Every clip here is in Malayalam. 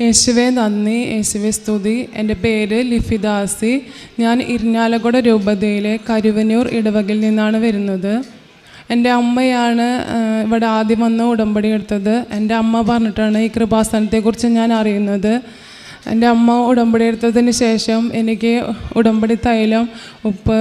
യേശുവെ നന്ദി. യേശുവെ സ്തുതി. എന്റെ പേര് ലിഫിദാസി. ഞാൻ ഇരിഞ്ഞാലക്കുട രൂപതയിലെ കരുവന്നൂർ ഇടവകിൽ നിന്നാണ് വരുന്നത്. എന്റെ അമ്മയാണ് ഇവിടെ ആദ്യം വന്ന് ഉടമ്പടി എടുത്തത്. എന്റെ അമ്മ പറഞ്ഞിട്ടാണ് ഈ കൃപാസനത്തെക്കുറിച്ച് ഞാൻ അറിയുന്നത്. എന്റെ അമ്മ ഉടമ്പടി എടുത്തതിന് ശേഷം എനിക്ക് ഉടമ്പടി തൈലം ഉപ്പ്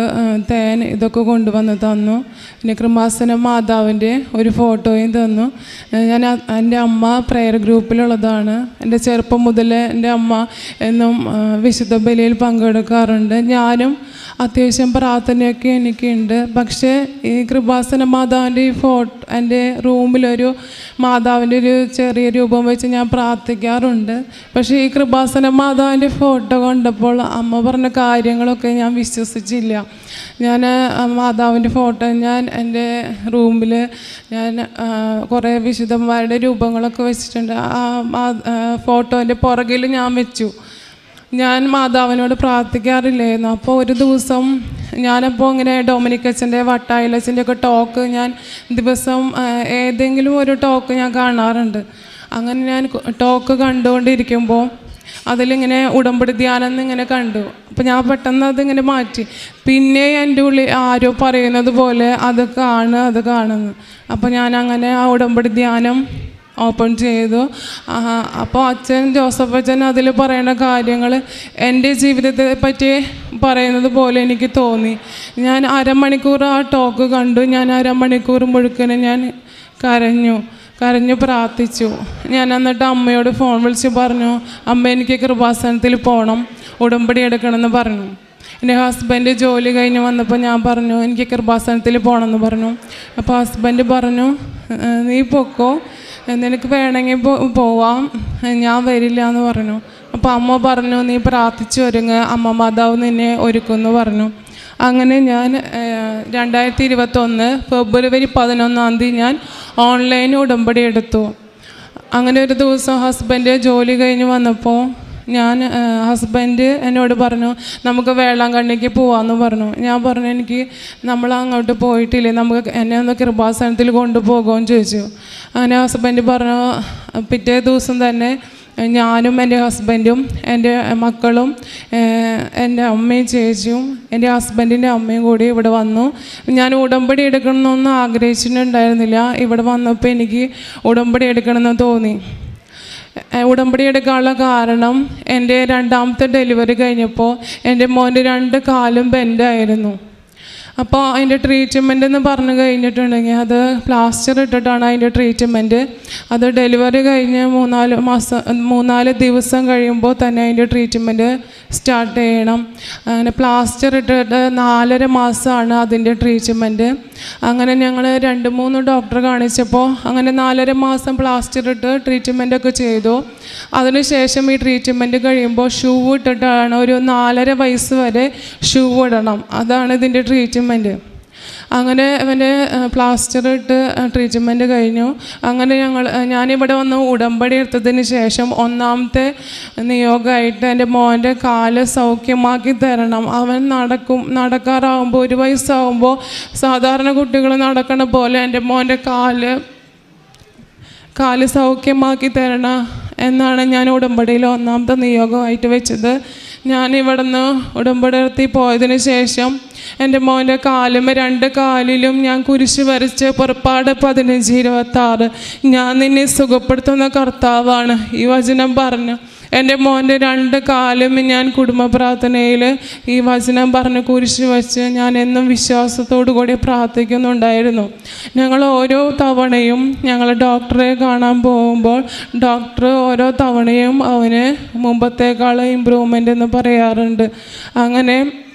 തേൻ ഇതൊക്കെ കൊണ്ടുവന്ന് തന്നു. പിന്നെ കൃമാസന മാതാവിന്റെ ഒരു ഫോട്ടോയും തന്നു. ഞാൻ എന്റെ അമ്മ പ്രെയർ ഗ്രൂപ്പിലുള്ളതാണ് എന്റെ ചെറുപ്പം മുതൽ എന്റെ അമ്മ എന്നും വിശുദ്ധ ബലിയിൽ പങ്കെടുക്കാറുണ്ട്. ഞാനും അത്യാവശ്യം പ്രാർത്ഥനയൊക്കെ എനിക്കുണ്ട്. പക്ഷേ ഈ കൃപാസന മാതാവിന്റെ ഈ ഫോട്ടോ എന്റെ റൂമിലൊരു മാതാവിന്റെ ഒരു ചെറിയ രൂപം വെച്ച് ഞാൻ പ്രാർത്ഥിക്കാറുണ്ട്. പക്ഷേ ഈ കൃപാസന മാതാവിന്റെ ഫോട്ടോ കണ്ടപ്പോൾ അമ്മ പറഞ്ഞ കാര്യങ്ങളൊക്കെ ഞാൻ വിശ്വസിച്ചില്ല. ഞാൻ മാതാവിന്റെ ഫോട്ടോ ഞാൻ എന്റെ റൂമിൽ ഞാൻ കുറേ വിശുദ്ധന്മാരുടെ രൂപങ്ങളൊക്കെ വെച്ചിട്ടുണ്ട്. ആ ഫോട്ടോന്റെ പുറകിൽ ഞാൻ വെച്ചു. ഞാൻ മാതാവിനോട് പ്രാർത്ഥിക്കാറില്ലായിരുന്നു അപ്പോൾ ഒരു ദിവസം ഞാനപ്പോൾ ഇങ്ങനെ ഡൊമിനിക് അച്ഛന്റെ വട്ടായിലച്ഛന്റെ ഒക്കെ ടോക്ക് ഞാൻ ദിവസം ഏതെങ്കിലും ഒരു ടോക്ക് ഞാൻ കാണാറുണ്ട്. അങ്ങനെ ഞാൻ ടോക്ക് കണ്ടുകൊണ്ടിരിക്കുമ്പോൾ അതിലിങ്ങനെ ഉടമ്പടി ധ്യാനം എന്നിങ്ങനെ കണ്ടു. അപ്പം ഞാൻ പെട്ടെന്ന് അതിങ്ങനെ മാറ്റി. പിന്നെ എന്റെ ഉള്ളിൽ ആരോ പറയുന്നത് പോലെ അത് കാണുക അത് കാണുന്നു. അപ്പം ഞാൻ അങ്ങനെ ആ ഉടമ്പടി ധ്യാനം ഓപ്പൺ ചെയ്തു. അപ്പോൾ അച്ഛൻ ജോസഫ് അച്ഛൻ അതിൽ പറയുന്ന കാര്യങ്ങൾ എന്റെ ജീവിതത്തെ പറ്റി പറയുന്നത് പോലെ എനിക്ക് തോന്നി. ഞാൻ അരമണിക്കൂർ ആ ടോക്ക് കണ്ടു. ഞാൻ അരമണിക്കൂർ മുഴുക്കനെ ഞാൻ കരഞ്ഞു. കരഞ്ഞു പ്രാർത്ഥിച്ചു. ഞാൻ എന്നിട്ട് അമ്മയോട് ഫോൺ വിളിച്ച് പറഞ്ഞു അമ്മ എനിക്ക് കൃപാസനത്തിൽ പോകണം ഉടമ്പടി എടുക്കണമെന്ന് പറഞ്ഞു. എന്റെ ഹസ്ബൻഡ് ജോലി കഴിഞ്ഞ് വന്നപ്പോൾ ഞാൻ പറഞ്ഞു എനിക്ക് കൃപാസനത്തിൽ പോകണമെന്ന് പറഞ്ഞു. അപ്പോൾ ഹസ്ബൻഡ് പറഞ്ഞു നീ പൊക്കോ നിനക്ക് വേണമെങ്കിൽ പോവാം ഞാൻ വരില്ല എന്ന് പറഞ്ഞു. അപ്പോൾ അമ്മ പറഞ്ഞു നീ പ്രാർത്ഥിച്ചു ഒരുങ്ങ് അമ്മ മാതാവ് നിന്നെ ഒരുക്കുമെന്ന് പറഞ്ഞു. അങ്ങനെ ഞാൻ രണ്ടായിരത്തി ഇരുപത്തൊന്ന് ഫെബ്രുവരി പതിനൊന്നാം തീയതി ഞാൻ ഓൺലൈൻ ഉടമ്പടി എടുത്തു. അങ്ങനെ ഒരു ദിവസം ഹസ്ബൻഡ് ജോലി കഴിഞ്ഞ് വന്നപ്പോൾ ഞാൻ ഹസ്ബൻഡ് എന്നോട് പറഞ്ഞു നമുക്ക് വേളാങ്കണ്ണിക്ക് പോവാമെന്ന് പറഞ്ഞു. ഞാൻ പറഞ്ഞു എനിക്ക് നമ്മൾ അങ്ങോട്ട് പോയിട്ടില്ലേ? നമുക്ക് എന്നെ ഒന്ന് കൃപാസനത്തിൽ കൊണ്ടുപോകുമെന്ന് ചോദിച്ചു. അങ്ങനെ ഹസ്ബൻഡ് പറഞ്ഞു പിറ്റേ ദിവസം തന്നെ ഞാനും എന്റെ ഹസ്ബൻഡും എന്റെ മക്കളും എന്റെ അമ്മയും ചേച്ചിയും എന്റെ ഹസ്ബൻഡിന്റെ അമ്മയും കൂടി ഇവിടെ വന്നു. ഞാൻ ഉടമ്പടി എടുക്കണമെന്നൊന്നും ആഗ്രഹിച്ചിട്ടുണ്ടായിരുന്നില്ല. ഇവിടെ വന്നപ്പോൾ എനിക്ക് ഉടമ്പടി എടുക്കണമെന്ന് തോന്നി. ഉടമ്പടി എടുക്കാനുള്ള കാരണം എന്റെ രണ്ടാമത്തെ ഡെലിവറി കഴിഞ്ഞപ്പോൾ എന്റെ മോന്റെ രണ്ട് കാലും ബെൻഡായിരുന്നു അപ്പോൾ അതിന്റെ ട്രീറ്റ്മെന്റ് എന്ന് പറഞ്ഞു കഴിഞ്ഞിട്ടുണ്ടെങ്കിൽ അത് പ്ലാസ്റ്റർ ഇട്ടിട്ടാണ് അതിന്റെ ട്രീറ്റ്മെന്റ് അത് ഡെലിവറി കഴിഞ്ഞ് മൂന്നാൽ മാസം മൂന്നാൽ ദിവസം കഴിയുമ്പോൾ തന്നെ അതിന്റെ ട്രീറ്റ്മെന്റ് സ്റ്റാർട്ട് ചെയ്യണം. അങ്ങനെ പ്ലാസ്റ്റർ ഇട്ടിട്ട് നാലര മാസമാണ് അതിന്റെ ട്രീറ്റ്മെന്റ് അങ്ങനെ ഞങ്ങൾ രണ്ട് മൂന്ന് ഡോക്ടർ കാണിച്ചപ്പോൾ അങ്ങനെ നാലര മാസം പ്ലാസ്റ്റർ ഇട്ട് ട്രീറ്റ്മെന്റ് ഒക്കെ ചെയ്തു. അതിനുശേഷം ഈ ട്രീറ്റ്മെന്റ് കഴിയുമ്പോൾ ഷൂ ഇട്ടിട്ടാണ് ഒരു നാലര വയസ്സ് വരെ ഷൂ ഇടണം. അതാണ് ഇതിന്റെ ട്രീറ്റ്മെന്റ് അങ്ങനെ അവന്റെ പ്ലാസ്റ്റർ ഇട്ട് ട്രീറ്റ്മെന്റ് കഴിഞ്ഞു. അങ്ങനെ ഞങ്ങൾ ഞാനിവിടെ വന്ന് ഉടമ്പടി എടുത്തതിന് ശേഷം ഒന്നാമത്തെ നിയോഗമായിട്ട് എന്റെ മോന്റെ കാൽ സൗഖ്യമാക്കി തരണം. അവൻ നടക്കും നടക്കാറാവുമ്പോൾ ഒരു വയസ്സാവുമ്പോൾ സാധാരണ കുട്ടികൾ നടക്കണ പോലെ എന്റെ മോന്റെ കാൽ കാൽ സൗഖ്യമാക്കി തരണം എന്നാണ് ഞാൻ ഉടമ്പടിയിൽ ഒന്നാമത്തെ നിയോഗമായിട്ട് വെച്ചത്. ഞാൻ ഇവിടുന്ന് ഉടമ്പടി നടത്തി പോയതിന് ശേഷം എന്റെ മോന്റെ കാലും രണ്ട് കാലിലും ഞാൻ കുരിശ് വരച്ച് പുറപ്പാട് പതിനഞ്ച് ഇരുപത്തി ആറ് ഞാൻ നിന്നെ സുഖപ്പെടുത്തുന്ന കർത്താവാണ്. ഈ വചനം പറഞ്ഞു എന്റെ മോന്റെ രണ്ട് കാലും ഞാൻ കുടുംബ പ്രാർത്ഥനയിൽ ഈ വചനം പറഞ്ഞ് കുരിശ് വെച്ച് ഞാൻ എന്നും വിശ്വാസത്തോടു കൂടി പ്രാർത്ഥിക്കുന്നുണ്ടായിരുന്നു. ഞങ്ങൾ ഓരോ തവണയും ഞങ്ങൾ ഡോക്ടറെ കാണാൻ പോകുമ്പോൾ ഡോക്ടർ ഓരോ തവണയും അവന് മുമ്പത്തേക്കാൾ ഇമ്പ്രൂവ്മെന്റ് എന്ന് പറയാറുണ്ട്. അങ്ങനെ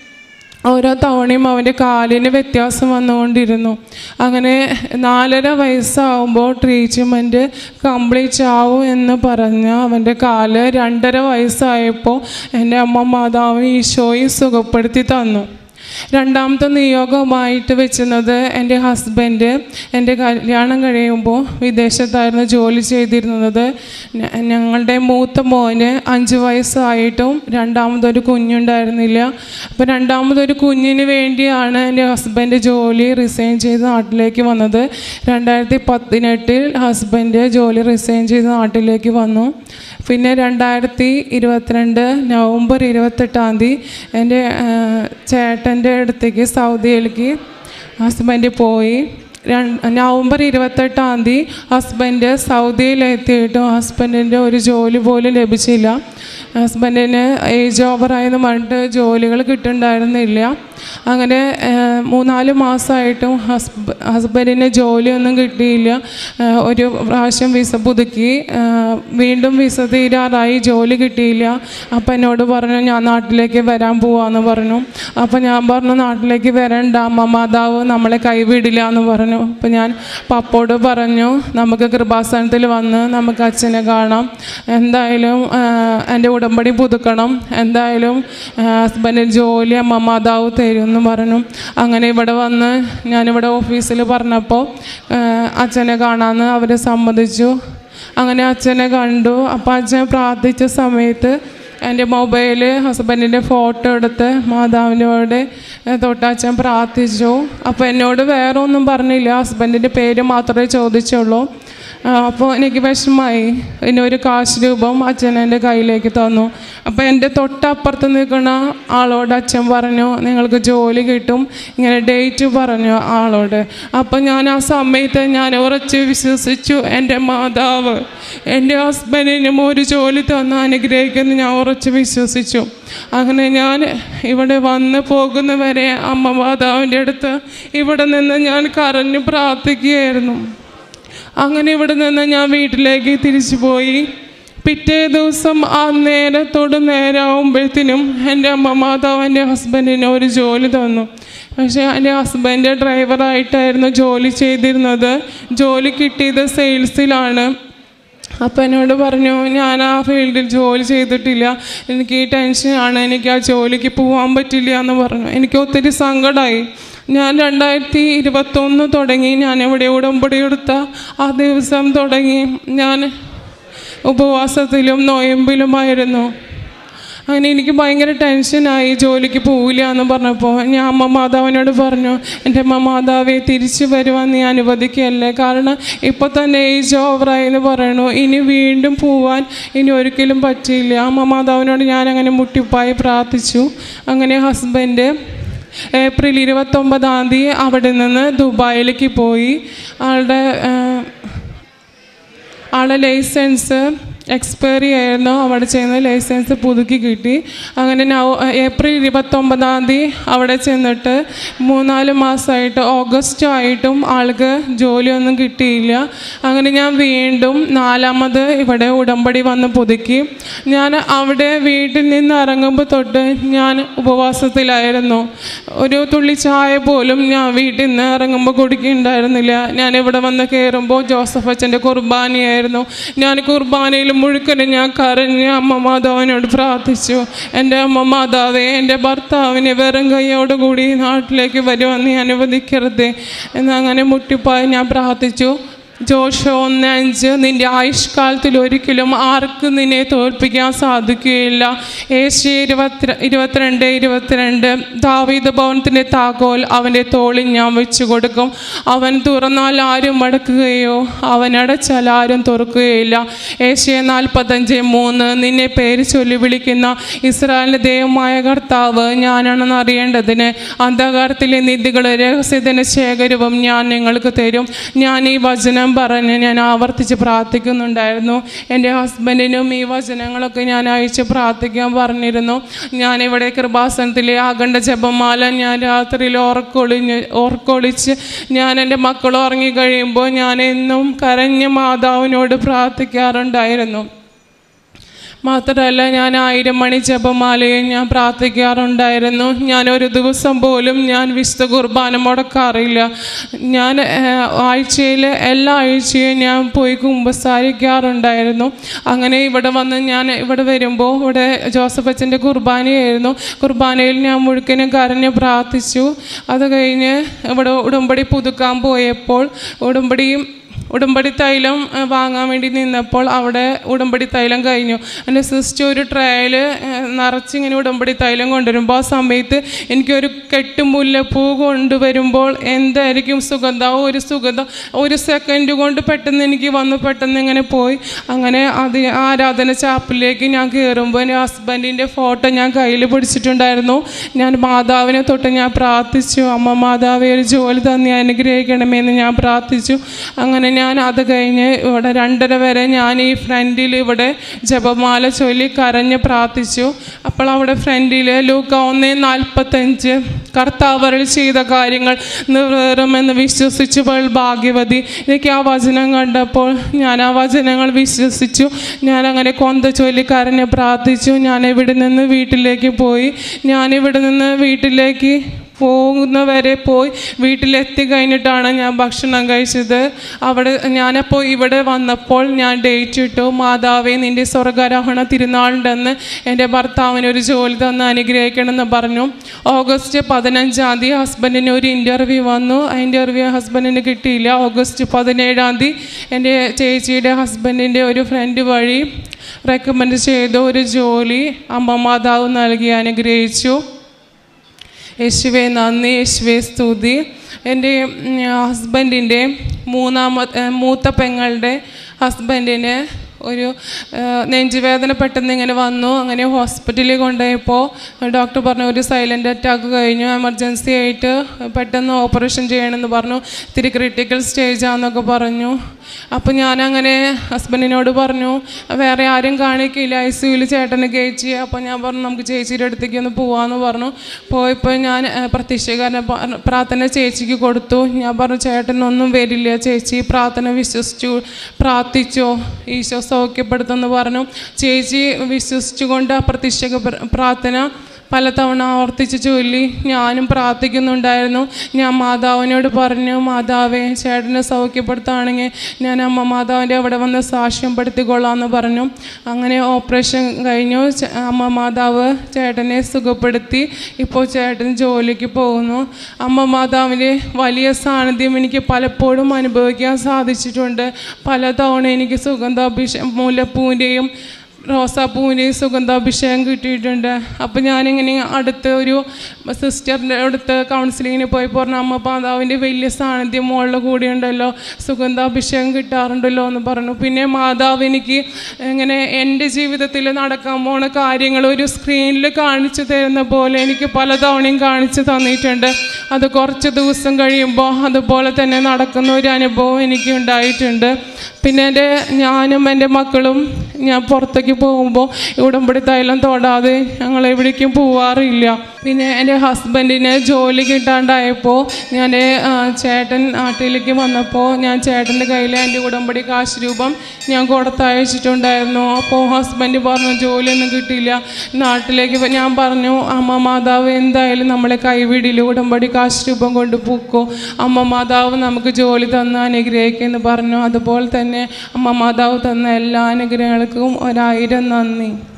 ഓരോ തവണയും അവന്റെ കാലിന് വ്യത്യാസം വന്നുകൊണ്ടിരുന്നു. അങ്ങനെ നാലര വയസ്സാവുമ്പോൾ ട്രീറ്റ്മെന്റ് കംപ്ലീറ്റ് ആവും എന്ന് പറഞ്ഞ് അവന്റെ കാൽ രണ്ടര വയസ്സായപ്പോൾ എന്റെ അമ്മ മാതാവ് ഈശോയെ സുഖപ്പെടുത്തി തന്നു. രണ്ടാമത്തെ നിയോഗമായിട്ട് വെച്ചിരുന്നത് എന്റെ ഹസ്ബൻഡ് എന്റെ കല്യാണം കഴിയുമ്പോൾ വിദേശത്തായിരുന്നു ജോലി ചെയ്തിരുന്നത്. ഞങ്ങളുടെ മൂത്ത മോന് അഞ്ച് വയസ്സായിട്ടും രണ്ടാമതൊരു കുഞ്ഞുണ്ടായിരുന്നില്ല. അപ്പോൾ രണ്ടാമതൊരു കുഞ്ഞിന് വേണ്ടിയാണ് എന്റെ ഹസ്ബൻഡ് ജോലി റിസൈൻ ചെയ്ത് നാട്ടിലേക്ക് വന്നത്. രണ്ടായിരത്തി പതിനെട്ടിൽ ഹസ്ബൻഡ് ജോലി റിസൈൻ ചെയ്ത് നാട്ടിലേക്ക് വന്നു. പിന്നെ രണ്ടായിരത്തി ഇരുപത്തിരണ്ട് നവംബർ ഇരുപത്തെട്ടാം തീയതി എന്റെ ചേട്ടന്റെ അടുത്തേക്ക് സൗദിയിലേക്ക് ഹസ്ബൻഡ് പോയി. നവംബർ ഇരുപത്തെട്ടാം തീയതി ഹസ്ബൻഡ് സൗദിയിലെത്തിയിട്ടും ഹസ്ബൻഡിന്റെ ഒരു ജോലി പോലും ലഭിച്ചില്ല. ഹസ്ബൻഡിന് ഏജ് ഓവറായെന്ന് പറഞ്ഞിട്ട് ജോലികൾ കിട്ടുന്നുണ്ടായിരുന്നില്ല. അങ്ങനെ മൂന്നാൽ മാസമായിട്ടും ഹസ്ബ ഹസ്ബൻഡിന് ജോലിയൊന്നും കിട്ടിയില്ല. ഒരു പ്രാവശ്യം വിസ പുതുക്കി. വീണ്ടും വിസ തീരാറായി ജോലി കിട്ടിയില്ല. അപ്പം എന്നോട് പറഞ്ഞു ഞാൻ നാട്ടിലേക്ക് വരാൻ പോവാന്ന് പറഞ്ഞു. അപ്പം ഞാൻ പറഞ്ഞു നാട്ടിലേക്ക് വരണ്ട അമ്മ മാതാവ് നമ്മളെ കൈവിടില്ല എന്ന് പറഞ്ഞു. അപ്പം ഞാൻ പപ്പോട് പറഞ്ഞു നമുക്ക് കൃപാസനത്തിൽ വന്ന് നമുക്ക് അച്ഛനെ കാണാം. എന്തായാലും എന്റെ ഉടമ്പടി പുതുക്കണം. എന്തായാലും ഹസ്ബൻഡിന് ജോലി അമ്മ മാതാവ് തരും പറഞ്ഞു. അങ്ങനെ ഇവിടെ വന്ന് ഞാനിവിടെ ഓഫീസിൽ പറഞ്ഞപ്പോൾ അച്ഛനെ കാണാമെന്ന് അവർ സമ്മതിച്ചു. അങ്ങനെ അച്ഛനെ കണ്ടു. അപ്പോൾ അച്ഛൻ പ്രാർത്ഥിച്ച സമയത്ത് എന്റെ മൊബൈൽ ഹസ്ബൻഡിന്റെ ഫോട്ടോ എടുത്ത് മാതാവിനോട് തൊട്ടച്ഛൻ പ്രാർത്ഥിച്ചു. അപ്പോൾ എന്നോട് വേറെ ഒന്നും പറഞ്ഞില്ല. ഹസ്ബൻഡിന്റെ പേര് മാത്രമേ ചോദിച്ചുള്ളൂ. അപ്പോൾ എനിക്ക് വിഷമായി പിന്നെ ഒരു കാശ് രൂപം അച്ഛൻ എന്റെ കയ്യിലേക്ക് തന്നു. അപ്പോൾ എന്റെ തൊട്ടപ്പുറത്ത് നിൽക്കുന്ന ആളോട് അച്ഛൻ പറഞ്ഞു നിങ്ങൾക്ക് ജോലി കിട്ടും. ഇങ്ങനെ ഡേറ്റ് പറഞ്ഞു ആളോട്. അപ്പോൾ ഞാൻ ആ സമയത്ത് ഞാൻ ഉറച്ച് വിശ്വസിച്ചു എന്റെ മാതാവ് എന്റെ ഹസ്ബൻഡിനും ഒരു ജോലി തന്ന് അനുഗ്രഹിക്കുന്നു ഞാൻ ഉറച്ച് വിശ്വസിച്ചു. അങ്ങനെ ഞാൻ ഇവിടെ വന്ന് പോകുന്നവരെ അമ്മ മാതാവിന്റെ അടുത്ത് ഇവിടെ നിന്ന് ഞാൻ കരഞ്ഞു പ്രാർത്ഥിക്കുകയായിരുന്നു. അങ്ങനെ ഇവിടെ നിന്ന് ഞാൻ വീട്ടിലേക്ക് തിരിച്ചു പോയി. പിറ്റേ ദിവസം ആ നേരത്തോട് നേരമാകുമ്പോഴത്തേനും എന്റെ അമ്മ മാതാവ് എന്റെ ഹസ്ബൻഡിന് ഒരു ജോലി തന്നു. പക്ഷേ എന്റെ ഹസ്ബൻഡ് ഡ്രൈവറായിട്ടായിരുന്നു ജോലി ചെയ്തിരുന്നത്. ജോലി കിട്ടിയത് സെയിൽസിലാണ് അപ്പം എന്നോട് പറഞ്ഞു ഞാൻ ആ ഫീൽഡിൽ ജോലി ചെയ്തിട്ടില്ല. എനിക്ക് ഈ ടെൻഷനാണ് എനിക്ക് ആ ജോലിക്ക് പോകാൻ പറ്റില്ല എന്ന് പറഞ്ഞു. എനിക്ക് ഒത്തിരി സങ്കടമായി ഞാൻ രണ്ടായിരത്തി ഇരുപത്തൊന്ന് തുടങ്ങി. ഞാൻ എവിടെ ഉടമ്പടി എടുത്ത ആ ദിവസം തുടങ്ങി. ഞാൻ ഉപവാസത്തിലും നോയമ്പിലുമായിരുന്നു. അങ്ങനെ എനിക്ക് ഭയങ്കര ടെൻഷനായി ജോലിക്ക് പോവില്ല എന്ന് പറഞ്ഞപ്പോൾ ഞാൻ അമ്മ മാതാവിനോട് പറഞ്ഞു എന്റെ അമ്മ മാതാവെ തിരിച്ചു വരുവാൻ നീ അനുവദിക്കുകയല്ലേ? കാരണം ഇപ്പോൾ തന്നെ ഏജ് ഓവറായി എന്ന് പറയണു. ഇനി വീണ്ടും പോവാൻ ഇനി ഒരിക്കലും പറ്റിയില്ല. അമ്മ മാതാവിനോട് ഞാൻ അങ്ങനെ മുട്ടിപ്പായി പ്രാർത്ഥിച്ചു. അങ്ങനെ ഹസ്ബൻഡ് ഏപ്രിൽ ഇരുപത്തൊമ്പതാം തീയതി അവിടെ നിന്ന് ദുബായിലേക്ക് പോയി. ആളുടെ ആളുടെ ആളെ ലൈസൻസ് എക്സ്പയറി ആയിരുന്നു അവിടെ ചെന്ന് ലൈസൻസ് പുതുക്കി കിട്ടി. അങ്ങനെ നവ ഏപ്രിൽ ഇരുപത്തൊമ്പതാം തീയതി അവിടെ ചെന്നിട്ട് മൂന്നാൽ മാസമായിട്ട് ഓഗസ്റ്റ് ആയിട്ടും ആൾക്ക് ജോലിയൊന്നും കിട്ടിയില്ല. അങ്ങനെ ഞാൻ വീണ്ടും നാലാമത് ഇവിടെ ഉടമ്പടി വന്ന് പുതുക്കി. ഞാൻ അവിടെ വീട്ടിൽ നിന്ന് ഇറങ്ങുമ്പോൾ തൊട്ട് ഞാൻ ഉപവാസത്തിലായിരുന്നു. ഒരു തുള്ളി ചായ പോലും ഞാൻ വീട്ടിൽ നിന്ന് ഇറങ്ങുമ്പോൾ കുടിക്കുന്നുണ്ടായിരുന്നില്ല. ഞാൻ ഇവിടെ വന്ന് കയറുമ്പോൾ ജോസഫ് അച്ഛന്റെ കുർബാനയായിരുന്നു. ഞാൻ കുർബാനയിൽ മുഴുക്കനും ഞാൻ കരഞ്ഞ് അമ്മ മാതാവിനോട് പ്രാർത്ഥിച്ചു. എന്റെ അമ്മ മാതാവേ എന്റെ ഭർത്താവിനെ വെറും കൈയോടുകൂടി നാട്ടിലേക്ക് വരുവാൻ നീ അനുവദിക്കരുത്. എന്നങ്ങനെ മുട്ടിപ്പായി ഞാൻ പ്രാർത്ഥിച്ചു. ജോഷ ഒന്ന് അഞ്ച് നിന്റെ ആയുഷ്കാലത്തിൽ ഒരിക്കലും ആർക്കും നിന്നെ തോൽപ്പിക്കാൻ സാധിക്കുകയില്ല. ഏഷ്യ ഇരുപത്തി ഇരുപത്തിരണ്ട് ഇരുപത്തിരണ്ട് ദാവീദ് ഭവനത്തിന്റെ താക്കോൽ അവന്റെ തോളിൽ ഞാൻ വെച്ചു കൊടുക്കും അവൻ തുറന്നാൽ ആരും മടക്കുകയോ അവൻ അടച്ചാൽ ആരും തുറക്കുകയില്ല. ഏഷ്യ നാൽപ്പത്തഞ്ച് മൂന്ന് നിന്നെ പേര് ചൊല്ലി വിളിക്കുന്ന ഇസ്രായേലിന്റെ ദൈവമായ കർത്താവ് ഞാനാണെന്ന് അറിയേണ്ടതിന് അന്ധകാരത്തിലെ നിധികൾ രഹസ്യത്തിന്റെ ശേഖരവും ഞാൻ നിങ്ങൾക്ക് തരും. ഞാൻ ഈ വചനം പറഞ്ഞ് ഞാൻ ആവർത്തിച്ച് പ്രാർത്ഥിക്കുന്നുണ്ടായിരുന്നു. എന്റെ ഹസ്ബൻഡിനും ഈ വചനങ്ങളൊക്കെ ഞാൻ അയച്ച് പ്രാർത്ഥിക്കാൻ പറഞ്ഞിരുന്നു. ഞാനിവിടെ കൃപാസനത്തിലെ അഖണ്ഡ ജപമാല ഞാൻ രാത്രിയിൽ ഓർക്കൊളിഞ്ഞ് ഓർക്കൊളിച്ച് ഞാൻ എന്റെ മക്കൾ ഉറങ്ങിക്കഴിയുമ്പോൾ ഞാൻ എന്നും കരഞ്ഞ് മാതാവിനോട് പ്രാർത്ഥിക്കാറുണ്ടായിരുന്നു. മാത്രമല്ല ഞാൻ ആയിരം മണി ജപമാലയും ഞാൻ പ്രാർത്ഥിക്കാറുണ്ടായിരുന്നു. ഞാൻ ഒരു ദിവസം പോലും ഞാൻ വിശുദ്ധ കുർബാന മുടക്കാറില്ല. ഞാൻ ആഴ്ചയിൽ എല്ലാ ആഴ്ചയും ഞാൻ പോയി കുമ്പസാരിക്കാറുണ്ടായിരുന്നു. അങ്ങനെ ഇവിടെ വന്ന് ഞാൻ ഇവിടെ വരുമ്പോൾ ഇവിടെ ജോസഫ് അച്ഛന്റെ കുർബാനയായിരുന്നു. കുർബാനയിൽ ഞാൻ മുഴുക്കനും കരഞ്ഞ് പ്രാർത്ഥിച്ചു. അത് കഴിഞ്ഞ് ഇവിടെ ഉടമ്പടി പുതുക്കാൻ പോയപ്പോൾ ഉടമ്പടിയും ഉടമ്പടി തൈലം വാങ്ങാൻ വേണ്ടി നിന്നപ്പോൾ അവിടെ ഉടമ്പടി തൈലം കഴിഞ്ഞു. എന്റെ സിസ്റ്റർ ഒരു ട്രയൽ നിറച്ചിങ്ങനെ ഉടമ്പടി തൈലം കൊണ്ടുവരുമ്പോൾ ആ സമയത്ത് എനിക്കൊരു കെട്ടുമുല്ലപ്പൂ കൊണ്ടുവരുമ്പോൾ എന്തായിരിക്കും സുഗന്ധം? ഒരു സുഗന്ധം ഒരു സെക്കൻഡ് കൊണ്ട് പെട്ടെന്ന് എനിക്ക് വന്ന് പെട്ടെന്ന് ഇങ്ങനെ പോയി. അങ്ങനെ അത് ആരാധന ചാപ്പിലേക്ക് ഞാൻ കയറുമ്പോൾ എന്റെ ഹസ്ബൻഡിന്റെ ഫോട്ടോ ഞാൻ കയ്യിൽ പിടിച്ചിട്ടുണ്ടായിരുന്നു. ഞാൻ മാതാവിനെ തൊട്ട് ഞാൻ പ്രാർത്ഥിച്ചു. അമ്മ മാതാവെ ഒരു ജോലി തന്നെ അനുഗ്രഹിക്കണമെന്ന് ഞാൻ പ്രാർത്ഥിച്ചു. അങ്ങനെ ഞാൻ അത് കഴിഞ്ഞ് ഇവിടെ രണ്ടര വരെ ഞാൻ ഈ ഫ്രണ്ടിൽ ഇവിടെ ജപമാല ചൊല്ലി കരഞ്ഞ് പ്രാർത്ഥിച്ചു. അപ്പോൾ അവിടെ ഫ്രണ്ടിൽ ലൂക്ക ഒന്ന് നാൽപ്പത്തഞ്ച്. കർത്താവറിൽ ചെയ്ത കാര്യങ്ങൾ നിറവേറുമെന്ന് വിശ്വസിച്ചവൾ ഭാഗ്യവതി. എനിക്ക് ആ വചനം കണ്ടപ്പോൾ ഞാൻ ആ വചനങ്ങൾ വിശ്വസിച്ചു. ഞാൻ അങ്ങനെ കൊന്ത ചൊല്ലി കരഞ്ഞ് പ്രാർത്ഥിച്ചു. ഞാൻ ഇവിടെ നിന്ന് വീട്ടിലേക്ക് പോയി? ഞാനിവിടെ നിന്ന് വീട്ടിലേക്ക് പോകുന്നവരെ പോയി വീട്ടിലെത്തി കഴിഞ്ഞിട്ടാണ് ഞാൻ ഭക്ഷണം കഴിച്ചത്. അവിടെ ഞാനപ്പോൾ ഇവിടെ വന്നപ്പോൾ ഞാൻ ഡേറ്റ് ഇട്ടു. മാതാവേ നിന്റെ സ്വർഗാരോഹണ തിരുനാളുണ്ടെന്ന് എന്റെ ഭർത്താവിന് ഒരു ജോലി തന്ന് അനുഗ്രഹിക്കണമെന്ന് പറഞ്ഞു. ഓഗസ്റ്റ് പതിനഞ്ചാം തീയതി ഹസ്ബൻഡിന് ഒരു ഇന്റർവ്യൂ വന്നു. ആ ഇന്റർവ്യൂ ഹസ്ബൻഡിന് കിട്ടിയില്ല. ഓഗസ്റ്റ് പതിനേഴാം തീയതി എന്റെ ചേച്ചിയുടെ ഹസ്ബൻഡിന്റെ ഒരു ഫ്രണ്ട് വഴി റെക്കമെൻഡ് ചെയ്ത ഒരു ജോലി അമ്മ മാതാവ് നൽകി അനുഗ്രഹിച്ചു. യേശുവെ നന്ദി. യേശുവെ സ്തുതി. എന്റെ ഹസ്ബൻഡിന്റെ മൂന്നാമത്തെ മൂത്ത പെങ്ങളുടെ ഹസ്ബൻഡിന് ഒരു നെഞ്ചുവേദന പെട്ടെന്ന് ഇങ്ങനെ വന്നു. അങ്ങനെ ഹോസ്പിറ്റലിൽ കൊണ്ടുപോയപ്പോൾ ഡോക്ടർ പറഞ്ഞു ഒരു സൈലന്റ് അറ്റാക്ക് കഴിഞ്ഞു. എമർജൻസി ആയിട്ട് പെട്ടെന്ന് ഓപ്പറേഷൻ ചെയ്യണമെന്ന് പറഞ്ഞു. ഇത്തിരി ക്രിട്ടിക്കൽ സ്റ്റേജാന്നൊക്കെ പറഞ്ഞു. അപ്പോൾ ഞാനങ്ങനെ ഹസ്ബൻഡിനോട് പറഞ്ഞു വേറെ ആരും കാണിക്കില്ല ഐ സിയുയിൽ ചേട്ടന് കയറ്റി. അപ്പോൾ ഞാൻ പറഞ്ഞു നമുക്ക് ചേച്ചിയുടെ അടുത്തേക്ക് ഒന്ന് പോവാമെന്ന് പറഞ്ഞു. പോയപ്പോൾ ഞാൻ ആ, പ്രാർത്ഥന ചേച്ചിക്ക് കൊടുത്തു. ഞാൻ പറഞ്ഞു ചേട്ടനൊന്നും വരില്ല ചേച്ചി പ്രാർത്ഥന വിശ്വസിച്ചു പ്രാർത്ഥിച്ചോ ഈശോ സൗഖ്യപ്പെടുത്തുമെന്ന് പറഞ്ഞു. ചേച്ചി വിശ്വസിച്ചുകൊണ്ട് ആ പ്രാർത്ഥന പലതവണ ആവർത്തിച്ച് ചൊല്ലി ഞാനും പ്രാർത്ഥിക്കുന്നുണ്ടായിരുന്നു. ഞാൻ മാതാവിനോട് പറഞ്ഞു മാതാവേ ചേട്ടനെ സൗഖ്യപ്പെടുത്തുകയാണെങ്കിൽ ഞാൻ അമ്മ മാതാവിന്റെ അവിടെ വന്ന് സാക്ഷ്യം പെടുത്തിക്കൊള്ളാമെന്ന് പറഞ്ഞു. അങ്ങനെ ഓപ്പറേഷൻ കഴിഞ്ഞു. അമ്മ മാതാവ് ചേട്ടനെ സുഖപ്പെടുത്തി. ഇപ്പോൾ ചേട്ടൻ ജോലിക്ക് പോകുന്നു. അമ്മ മാതാവിന്റെ വലിയ സാന്നിധ്യം എനിക്ക് പലപ്പോഴും അനുഭവിക്കാൻ സാധിച്ചിട്ടുണ്ട്. പലതവണ എനിക്ക് സുഗന്ധാഭിഷേകം മുല്ലപ്പൂവിന്റെയും റോസാപ്പൂവിന്റെയും സുഗന്ധാഭിഷേകം കിട്ടിയിട്ടുണ്ട്. അപ്പോൾ ഞാനിങ്ങനെ അടുത്ത് ഒരു സിസ്റ്ററിന്റെ അടുത്ത് കൗൺസിലിങ്ങിന് പോയി പറഞ്ഞു അമ്മ മാതാവിന്റെ വലിയ സാന്നിധ്യം കൂടെ ഉണ്ടല്ലോ. സുഗന്ധാഭിഷേകം കിട്ടാറുണ്ടല്ലോ എന്ന് പറഞ്ഞു. പിന്നെ മാതാവ് എനിക്ക് ഇങ്ങനെ എന്റെ ജീവിതത്തിൽ നടക്കാൻ പോണ കാര്യങ്ങൾ ഒരു സ്ക്രീനിൽ കാണിച്ചു തരുന്ന പോലെ എനിക്ക് പലതവണയും കാണിച്ചു തന്നിട്ടുണ്ട്. അത് കുറച്ച് ദിവസം കഴിയുമ്പോൾ അതുപോലെ തന്നെ നടക്കുന്ന ഒരു അനുഭവം എനിക്ക് ഉണ്ടായിട്ടുണ്ട് പിന്നെ എന്റെ ഞാനും എന്റെ മക്കളും ഞാൻ പുറത്തേക്ക് പോകുമ്പോൾ ഉടമ്പടി തൈലം തൊടാതെ ഞങ്ങൾ എവിടേക്കും പോവാറില്ല. പിന്നെ എന്റെ ഹസ്ബൻഡിന് ജോലി കിട്ടാണ്ടായപ്പോൾ ഞാൻ ചേട്ടൻ നാട്ടിലേക്ക് വന്നപ്പോൾ ഞാൻ ചേട്ടന്റെ കയ്യിൽ എന്റെ ഉടമ്പടി കാശ് രൂപം ഞാൻ കൊടുത്തയച്ചിട്ടുണ്ടായിരുന്നു. അപ്പോൾ ഹസ്ബൻഡ് പറഞ്ഞു ജോലിയൊന്നും കിട്ടിയില്ല. നാട്ടിലേക്ക് ഞാൻ പറഞ്ഞു അമ്മ മാതാവ് എന്തായാലും നമ്മളെ കൈവിടില്ല. ഉടമ്പടി കാശ് രൂപം കൊണ്ട് പൂക്കോ. അമ്മ മാതാവ് നമുക്ക് ജോലി തന്ന് അനുഗ്രഹിക്കുമെന്ന് പറഞ്ഞു. അതുപോലെ തന്നെ. അമ്മ മാതാവ് തന്ന എല്ലാ അനുഗ്രഹങ്ങൾക്കും ഒരായിരം നന്ദി.